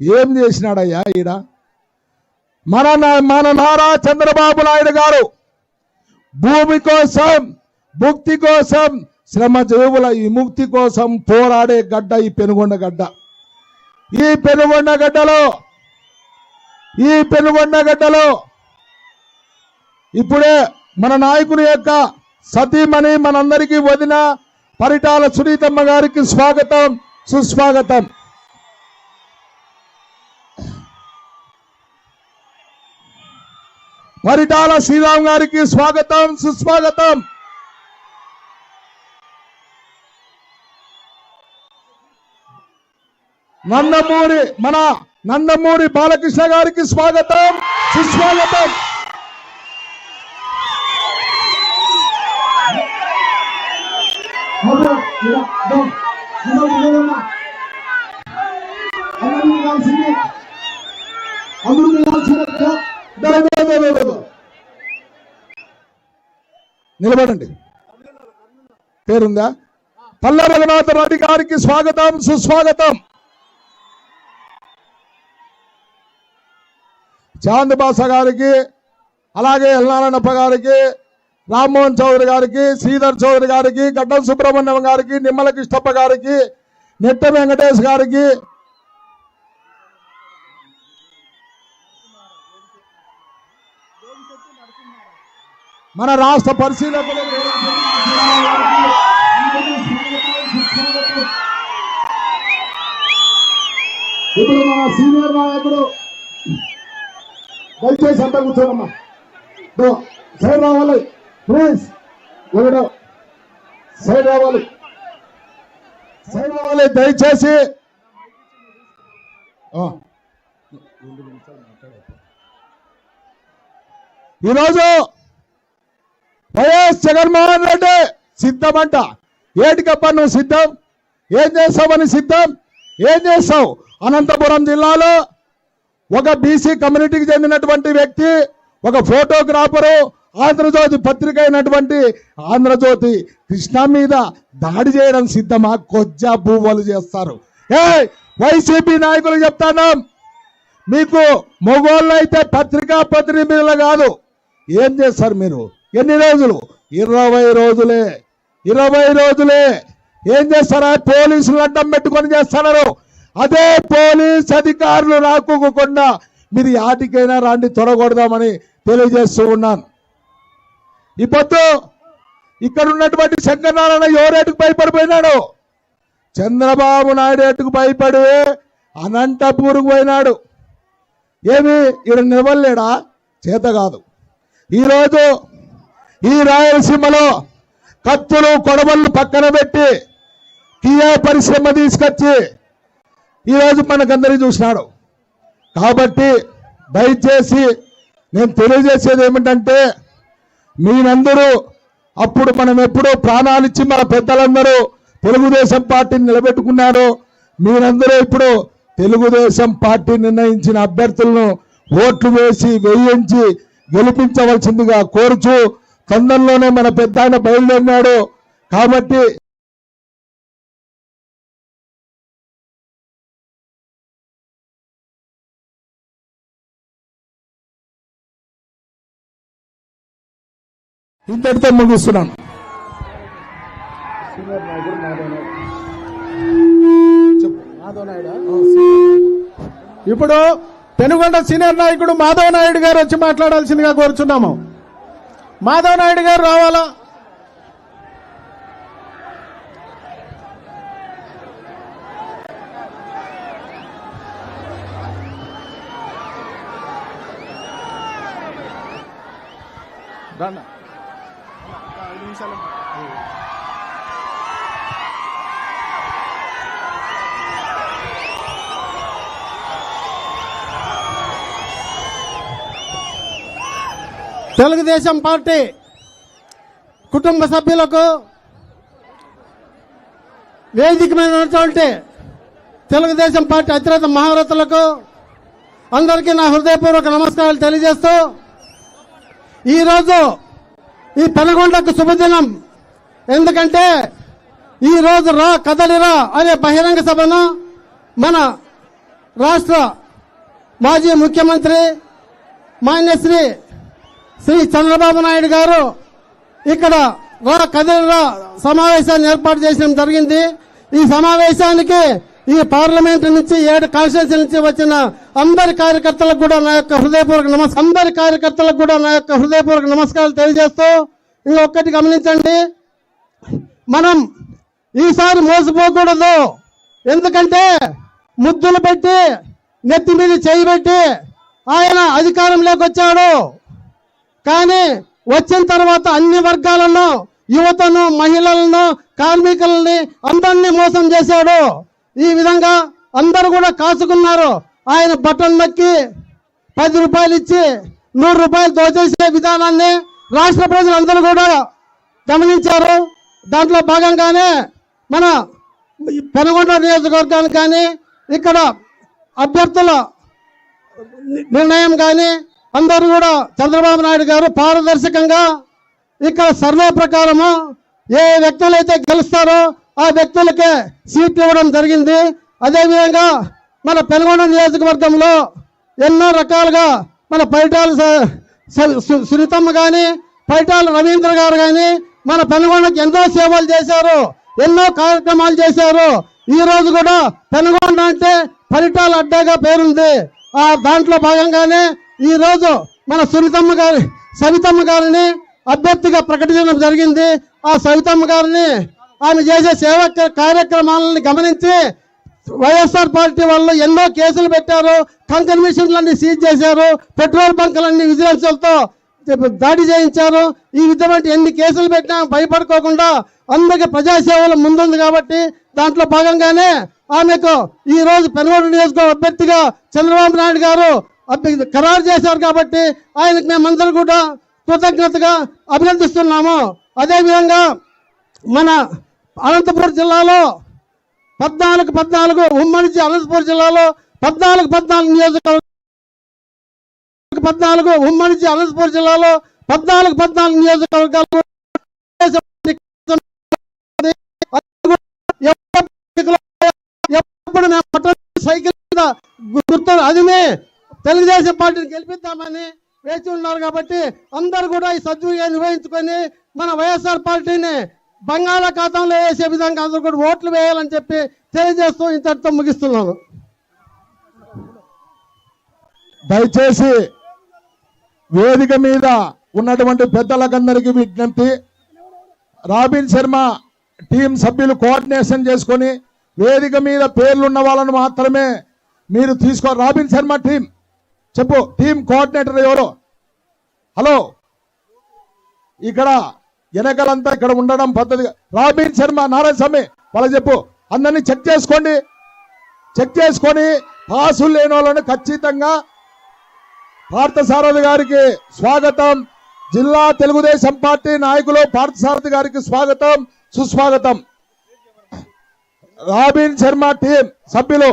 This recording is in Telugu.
ఏం చేసినాడయ్యా ఈడ? మన నా- మన నారా చంద్రబాబు నాయుడు గారు భూమి కోసం భుక్తి కోసం శ్రమ జీవుల విముక్తి కోసం పోరాడే గడ్డ ఈ పెనుగొండ గడ్డ. ఈ పెనుగొండ గడ్డలో ఈ పెనుగొండ గడ్డలో ఇప్పుడే మన నాయకుని యొక్క సతీమణి మనందరికీ వదిన పరిటాల సునీతమ్మ గారికి స్వాగతం సుస్వాగతం. పరిటాల శ్రీరామ్ గారికి స్వాగతం సుస్వాగతం. నందమూరి మన నందమూరి బాలకృష్ణ గారికి స్వాగతం సుస్వాగతం. నిలబడండి. పేరుందా? పల్లె రఘునాథ రెడ్డి గారికి స్వాగతం సుస్వాగతం. చాంద్ బాసా గారికి అలాగే ఎల్నారాయణప్ప గారికి రామ్మోహన్ చౌదరి గారికి శ్రీధర్ చౌదరి గారికి గడ్డం సుబ్రహ్మణ్యం గారికి నిమ్మల కృష్ణప్ప గారికి నెట్ట వెంకటేష్ గారికి మన రాష్ట్ర పరిశీలకులు ఇప్పుడు మన సీనియర్ నాయకుడు దయచేసి అంతా కూర్చోనమ్మా. సైడ్ రావాలి. ప్లీజ్. ఎవడో సైడ్ రావాలి. సైడ్ రావాలి దయచేసి. ఈరోజు వైఎస్ జగన్మోహన్ రెడ్డి సిద్ధమంట. ఏటికప్ప నువ్వు సిద్ధం? ఏం చేస్తావని సిద్ధం? ఏం చేస్తావు? అనంతపురం జిల్లాలో ఒక బీసీ కమ్యూనిటీకి చెందినటువంటి వ్యక్తి ఒక ఫోటోగ్రాఫరు ఆంధ్రజ్యోతి పత్రిక అయినటువంటి ఆంధ్రజ్యోతి కృష్ణ మీద దాడి చేయడం సిద్ధమా? కొజ్జా భూవలు చేస్తారు. ఏ వైసీపీ నాయకులు చెప్తాను మీకు మొగోళ్ళు అయితే పత్రికా ప్రతినిధులు కాదు. ఏం చేస్తారు మీరు? ఎన్ని రోజులు? ఇరవై రోజులే. ఇరవై రోజులే. ఏం చేస్తారా? పోలీసులు అడ్డం పెట్టుకొని చేస్తున్నారు. అదే పోలీస్ అధికారులు రాకోకుండా మీరు యాటికైనా రాండి తొడగొడదామని తెలియజేస్తూ ఉన్నాను. ఈ పొద్దు ఇక్కడ ఉన్నటువంటి శంకరనారాయణ ఎవరేటుకు భయపడిపోయినాడు? చంద్రబాబు నాయుడు రేటుకు భయపడి అనంతపూర్కు పోయినాడు. ఏమి? ఈడ నిలవలేడా చేత కాదు. ఈరోజు ఈ రాయలసీమలో కత్తులు కొడవళ్ళు పక్కన పెట్టి కియా పరిశ్రమ తీసుకొచ్చి ఈరోజు మనకందరికీ చూసినాడు. కాబట్టి దయచేసి నేను తెలియజేసేది ఏమిటంటే మీరందరూ అప్పుడు మనం ఎప్పుడూ ప్రాణాలిచ్చి మన పెద్దలందరూ తెలుగుదేశం పార్టీని నిలబెట్టుకున్నారు మీరందరూ ఇప్పుడు తెలుగుదేశం పార్టీ నిర్ణయించిన అభ్యర్థులను ఓట్లు వేసి వేయించి గెలిపించవలసిందిగా కోరుచు తొందరలోనే మన పెద్ద ఆయన బయలుదేరినాడు. కాబట్టి ఇంతటితో ముగిస్తున్నాను. ఇప్పుడు పెనుగొండ సీనియర్ నాయకుడు మాధవ నాయుడు గారు వచ్చి మాట్లాడాల్సిందిగా కోరుచున్నాము. మాధవ్ నాయుడు గారు రావాలా రండి. తెలుగుదేశం పార్టీ కుటుంబ సభ్యులకు వేదిక మీద ఉన్నటువంటి తెలుగుదేశం పార్టీ అధినేత మహారథులకు అందరికీ నా హృదయపూర్వక నమస్కారాలు తెలియజేస్తూ ఈరోజు ఈ పెనగొండకు శుభదినం. ఎందుకంటే ఈ రోజు రా కదలిరా అనే బహిరంగ సభను మన రాష్ట్ర మాజీ ముఖ్యమంత్రి మాన్యశ్రీ శ్రీ చంద్రబాబు నాయుడు గారు ఇక్కడ రా కదిరిరా సమావేశాన్ని ఏర్పాటు చేయడం జరిగింది. ఈ సమావేశానికి ఈ పార్లమెంట్ నుంచి ఏడు కాన్స్టిట్యూన్సీ నుంచి వచ్చిన అందరి కార్యకర్తలకు కూడా నా యొక్క హృదయపూర్వక నమస్కారం అందరి కార్యకర్తలకు కూడా నా యొక్క హృదయపూర్వక నమస్కారాలు తెలియజేస్తూ ఇంకొకటి గమనించండి. మనం ఈసారి మోసపోకూడదు. ఎందుకంటే ముద్దులు పెట్టి నెత్తి మీద చేయి పెట్టి ఆయన అధికారంలోకి వచ్చాడు. కానీ వచ్చిన తర్వాత అన్ని వర్గాలను యువతను మహిళలను కార్మికులని అందరినీ మోసం చేశాడు. ఈ విధంగా అందరూ కూడా కాసుకున్నారు. ఆయన బటన్ నొక్కి పది రూపాయలు ఇచ్చి నూరు రూపాయలు దోచేసే విధానాన్ని రాష్ట్ర ప్రజలందరూ కూడా గమనించారు. దాంట్లో భాగంగానే మన పెనగొండ నియోజకవర్గానికి కానీ ఇక్కడ అభ్యర్థుల నిర్ణయం కానీ అందరూ కూడా చంద్రబాబు నాయుడు గారు పారదర్శకంగా ఇక్కడ సర్వే ప్రకారము ఏ వ్యక్తులైతే గెలుస్తారో ఆ వ్యక్తులకే సీట్లు ఇవ్వడం జరిగింది. అదేవిధంగా మన పెనుగొండ నియోజకవర్గంలో ఎన్నో రకాలుగా మన పైటాల సునీతమ్మ కానీ పైటాల రవీంద్ర గారు కానీ మన పెనుగొండకి ఎన్నో సేవలు చేశారు. ఎన్నో కార్యక్రమాలు చేశారు. ఈ రోజు కూడా పెనుగొండ అంటే పరిటాల అడ్డాగా పేరుంది. ఆ దాంట్లో భాగంగానే ఈ రోజు మన సునీతమ్మ గారి సవితమ్మ గారిని అభ్యర్థిగా ప్రకటించడం జరిగింది. ఆ సవితమ్మ గారిని ఆమె చేసే సేవా కార్యక్రమాలను గమనించి వైఎస్ఆర్ పార్టీ వాళ్ళు ఎన్నో కేసులు పెట్టారు. కంకన్ మిషన్లన్నీ సీజ్ చేశారు. పెట్రోల్ బంకులన్నీ విజిలెన్స్లతో దాడి చేయించారు. ఈ విధమైన ఎన్ని కేసులు పెట్టినా భయపడుకోకుండా అందరికి ప్రజాసేవలు ముందుంది కాబట్టి దాంట్లో భాగంగానే ఆమెకు ఈ రోజు పెనుగోడు నియోజకవర్గ అభ్యర్థిగా చంద్రబాబు నాయుడు గారు ఖరారు చేశారు కాబట్టి ఆయనకు మేమందరం కూడా కృతజ్ఞతగా అభినందిస్తున్నాము. అదేవిధంగా మన అనంతపురం జిల్లాలో పద్నాలుగు పద్నాలుగు ఉమ్మడి అనంతపురం జిల్లాలో పద్నాలుగు పద్నాలుగు నియోజకవర్గ పద్నాలుగు ఉమ్మడి అనంతపురం జిల్లాలో పద్నాలుగు పద్నాలుగు నియోజకవర్గాలు తెలుగుదేశం పార్టీని గెలిపిద్దామని వేచి ఉన్నారు కాబట్టి అందరూ కూడా ఈ సద్వినియోగం నిర్వహించుకొని మన వైఎస్ఆర్ పార్టీని బంగాళాఖాతంలో వేసే విధంగా అందరూ కూడా ఓట్లు వేయాలని చెప్పి తెలియజేస్తూ ఇంతటితో ముగిస్తున్నాను. దయచేసి వేదిక మీద ఉన్నటువంటి పెద్దలకందరికీ విజ్ఞప్తి. రాబిన్ శర్మ టీం సభ్యులు కోఆర్డినేషన్ చేసుకొని వేదిక మీద పేర్లున్న వాళ్ళను మాత్రమే మీరు తీసుకో రాబిన్ శర్మ టీం. చెప్పు టీం కోఆర్డినేటర్ ఎవరు? హలో? ఇక్కడ వెనకలంతా ఇక్కడ ఉండడం పద్ధతి రాబిన్ శర్మ నారాయణ స్వామి వాళ్ళకి చెప్పు. అందరినీ చెక్ చేసుకోండి. చెక్ చేసుకొని పాసులు లేని వాళ్ళని ఖచ్చితంగా పార్థసారథి గారికి స్వాగతం. జిల్లా తెలుగుదేశం పార్టీ నాయకులు పార్థసారథి గారికి స్వాగతం సుస్వాగతం. రాబిన్ శర్మ టీం సభ్యులు.